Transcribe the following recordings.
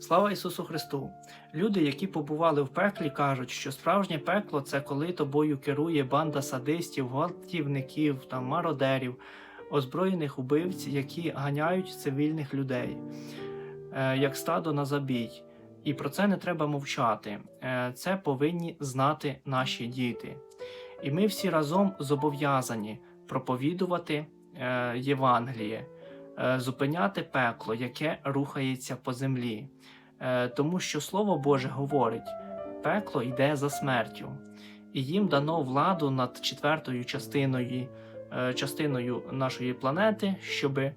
Слава Ісусу Христу! Люди, які побували в пеклі, кажуть, що справжнє пекло це коли тобою керує банда садистів, гвалтівників та мародерів, озброєних убивць, які ганяють цивільних людей, е, як стадо на забій. І про це не треба мовчати. Е, Це повинні знати наші діти. І ми всі разом зобов'язані проповідувати е, Євангеліє, зупиняти пекло, яке рухається по землі. Е, Тому що Слово Боже говорить: пекло йде за смертю, і їм дано владу над четвертою частиною, е, частиною нашої планети, щоби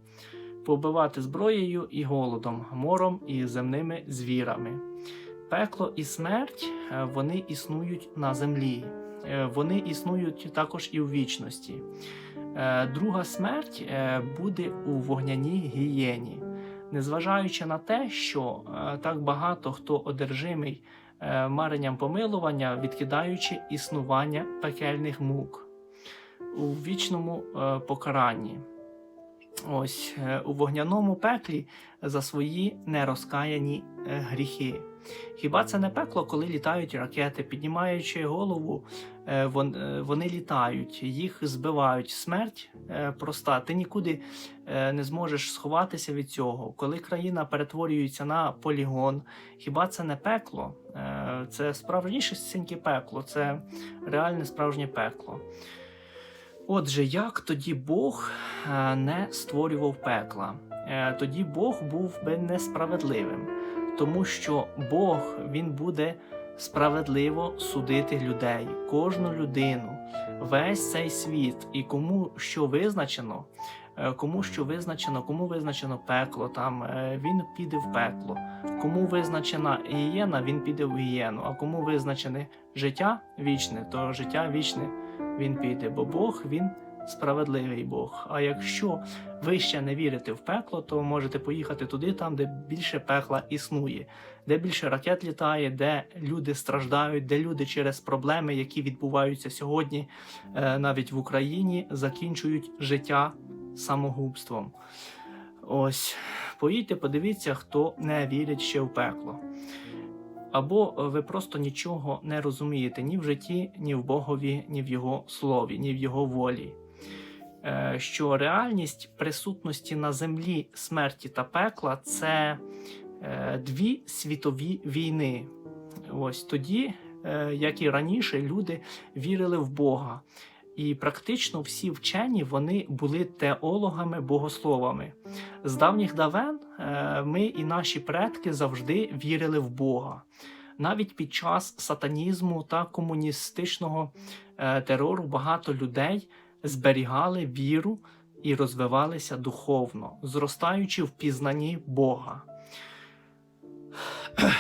побивати зброєю і голодом, мором і земними звірами. Пекло і смерть е, вони існують на землі, Е, вони існують також і у вічності. Е, Друга смерть е, буде у вогняній гієні, незважаючи на те, що е, так багато хто одержимий маренням помилування, відкидаючи існування пекельних мук у вічному покаранні. Ось е, у вогняному пеклі за свої нерозкаяні е, гріхи. Хіба це не пекло, коли літають ракети, піднімаючи голову, е, вон- вони літають, їх збивають. Смерть проста. Ти нікуди не зможеш сховатися від цього. Коли країна перетворюється на полігон, хіба це не пекло? Це справжнісіньке пекло, це реальне справжнє пекло. Отже, як тоді Бог не створював пекла? Е, Тоді Бог був би несправедливим, тому що Бог він буде справедливо судити людей, кожну людину, весь цей світ, і кому що визначено, е, кому що визначено, кому визначено пекло, там е, він піде в пекло. Кому визначена гієна, він піде в гієну, а кому визначене життя вічне, то життя вічне він піде, бо Бог він справедливий Бог. А якщо ви ще не вірите в пекло, то можете поїхати туди, там, де більше пекла існує, де більше ракет літає, де люди страждають, де люди через проблеми, які відбуваються сьогодні, е, навіть в Україні, закінчують життя самогубством. Ось, поїдьте, подивіться, хто не вірить ще в пекло. Або ви просто нічого не розумієте ні в житті, ні в Богові, ні в Його слові, ні в Його волі. Е, Що реальність присутності на землі смерті та пекла це е, дві світові війни. Ось тоді, е, як і раніше, люди вірили в Бога. І практично всі вчені вони були теологами, богословами. З давніх давен ми і наші предки завжди вірили в Бога. Навіть під час сатанізму та комуністичного терору багато людей зберігали віру і розвивалися духовно, зростаючи в пізнанні Бога.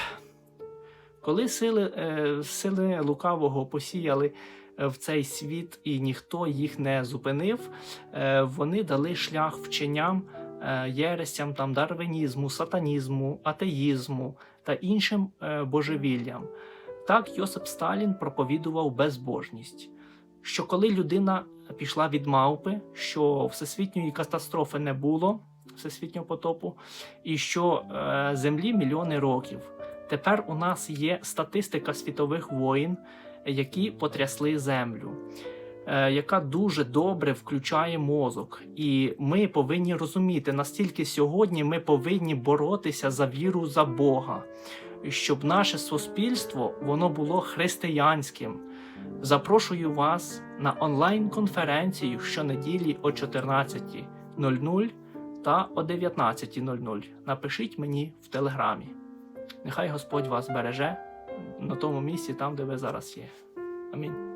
Коли сили, е, сили лукавого посіяли е, в цей світ і ніхто їх не зупинив, е, вони дали шлях вченням єресям, там, дарвинізму, сатанізму, атеїзму та іншим божевіллям. Так Йосип Сталін проповідував безбожність, що коли людина пішла від мавпи, що всесвітньої катастрофи не було, всесвітнього потопу, і що е, землі мільйони років. Тепер у нас є статистика світових воїн, які потрясли землю е, яка дуже добре включає мозок. І ми повинні розуміти, настільки сьогодні ми повинні боротися за віру за Бога, щоб наше суспільство воно було християнським. Запрошую вас на онлайн-конференцію щонеділі о 14.00 та о 19.00. Напишіть мені в телеграмі. Нехай Господь вас береже на тому місці, там, де ви зараз є. Амінь.